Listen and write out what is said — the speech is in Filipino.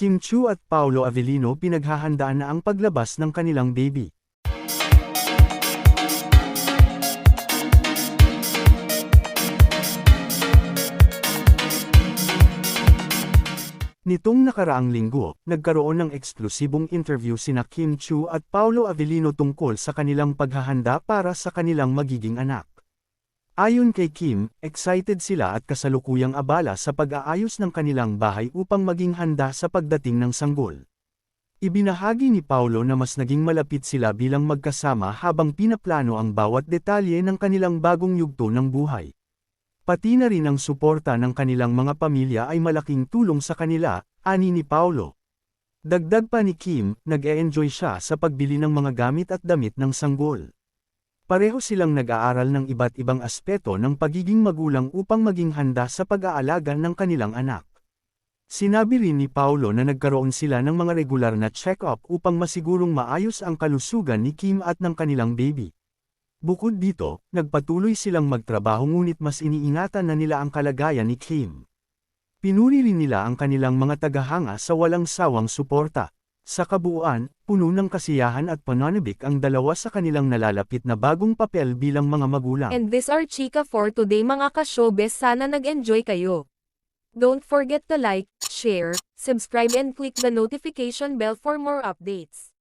Kim Chu at Paolo Avellino pinaghahandaan na ang paglabas ng kanilang baby. Nitong nakaraang linggo, nagkaroon ng eksklusibong interview sina Kim Chu at Paolo Avellino tungkol sa kanilang paghahanda para sa kanilang magiging anak. Ayon kay Kim, excited sila at kasalukuyang abala sa pag-aayos ng kanilang bahay upang maging handa sa pagdating ng sanggol. Ibinahagi ni Paulo na mas naging malapit sila bilang magkasama habang pinaplano ang bawat detalye ng kanilang bagong yugto ng buhay. Pati na rin ang suporta ng kanilang mga pamilya ay malaking tulong sa kanila, ani ni Paulo. Dagdag pa ni Kim, nag-e-enjoy siya sa pagbili ng mga gamit at damit ng sanggol. Pareho silang nag-aaral ng iba't ibang aspeto ng pagiging magulang upang maging handa sa pag-aalaga ng kanilang anak. Sinabi rin ni Paulo na nagkaroon sila ng mga regular na check-up upang masigurong maayos ang kalusugan ni Kim at ng kanilang baby. Bukod dito, nagpatuloy silang magtrabaho ngunit mas iniingatan na nila ang kalagayan ni Kim. Pinuri rin nila ang kanilang mga tagahanga sa walang sawang suporta. Sa kabuuan, puno ng kasiyahan at pananabik ang dalawa sa kanilang nalalapit na bagong papel bilang mga magulang. And this are Chika for today mga ka-showbiz sana nag-enjoy kayo. Don't forget to like, share, subscribe and click the notification bell for more updates.